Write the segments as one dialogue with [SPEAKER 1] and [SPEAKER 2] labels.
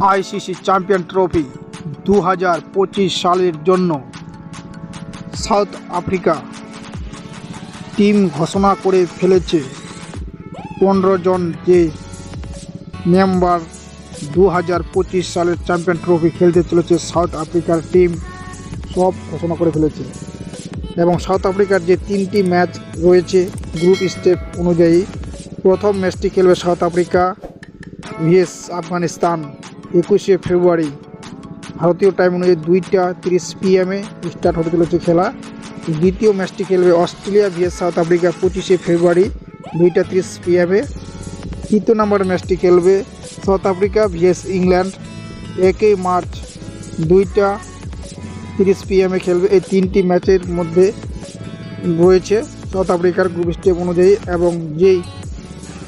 [SPEAKER 1] ICC champion trophy দু হাজার পঁচিশ সালের জন্য সাউথ আফ্রিকা টিম ঘোষণা করে ফেলেছে। পনেরো জন যে মেম্বার দু হাজার পঁচিশ সালের চ্যাম্পিয়ন ট্রফি খেলতে চলেছে, সাউথ আফ্রিকার টিম সব ঘোষণা করে ফেলেছে। এবং সাউথ আফ্রিকার যে তিনটি ম্যাচ রয়েছে গ্রুপ স্টেপ অনুযায়ী, প্রথম ম্যাচটি খেলবে সাউথ আফ্রিকা ভিএস আফগানিস্তান। একুশে ফেব্রুয়ারি, ভারতীয় টাইম অনুযায়ী দুইটা তিরিশ পিএমে স্টার্ট হতে চলেছে খেলা। দ্বিতীয় ম্যাচটি খেলবে অস্ট্রেলিয়া ভিএস সাউথ আফ্রিকা পঁচিশে ফেব্রুয়ারি, দুইটা তিরিশ পিএমে তৃতীয় নম্বর ম্যাচটি খেলবে সাউথ আফ্রিকা ভিএস ইংল্যান্ড, একই মার্চ দুইটা তিরিশ পিএমে খেলবে। এই তিনটি ম্যাচের মধ্যে রয়েছে সাউথ আফ্রিকার গ্রুপ স্টেপ অনুযায়ী এবং যেই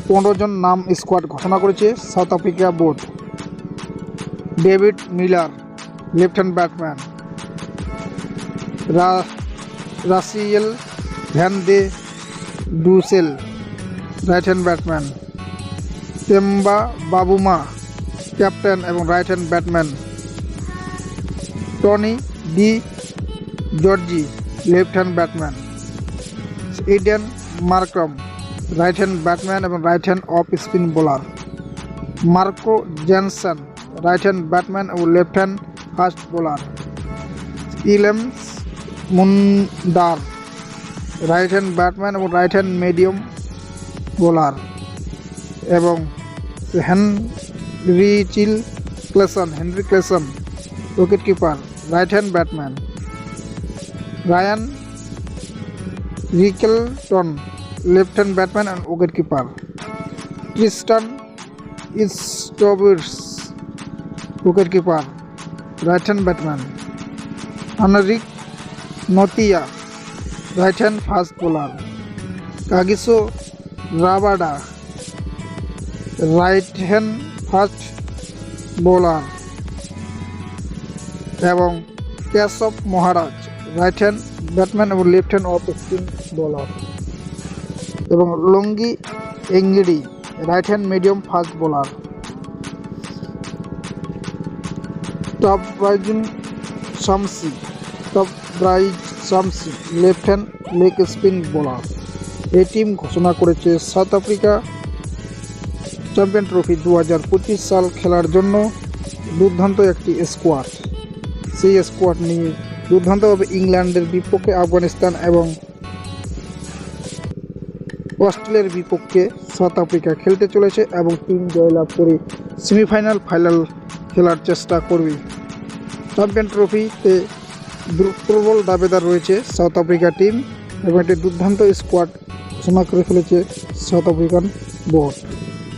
[SPEAKER 1] পনেরো জন নাম স্কোয়াড ঘোষণা করেছে South Africa board David Miller left hand batsman Rassie van der Dussen right hand batsman Temba Bavuma captain এবং right hand batsman Tony de Zorzi left hand batsman Aiden Markram right hand batsman এবং right hand off spin bowler Marco Jansen right hand batsman ও left hand fast bowler ইলেমস Mulder right hand Batman এবং right hand medium bowler এবং Heinrich Klaasen Heinrich Klaasen wicket keeper right hand batsman Ryan Rickelton left hand batsman and wicket keeper Tristan Stubbs wicket keeper right hand batsman Anrich Nortje right hand fast bowler Kagiso Rabada right hand fast bowler এবং Keshav Maharaj right hand batsman এবং left hand off spin bowler এবং Lungi Ngidi right hand medium fast bowler Tabraiz Shamsi Tabraiz Shamsi left hand leg spin bowler এই team ঘোষণা করেছে South Africa champion trophy দু হাজার পঁচিশ সাল খেলার জন্য দুর্দান্ত একটি স্কোয়াড সেই স্কোয়াড নিয়ে দুর্দান্তভাবে ইংল্যান্ডের বিপক্ষে আফগানিস্তান এবং অস্ট্রেলিয়ার বিপক্ষে সাউথ আফ্রিকা খেলতে চলেছে এবং টিম জয়লাভ করে সেমিফাইনাল ফাইনাল খেলার চেষ্টা করবে। চ্যাম্পিয়ন ট্রফিতে প্রবল দাবেদার রয়েছে সাউথ আফ্রিকা টিম এবং একটি দুর্দান্ত স্কোয়াড ঘোষণা করে ফেলেছে সাউথ আফ্রিকান বোর্ড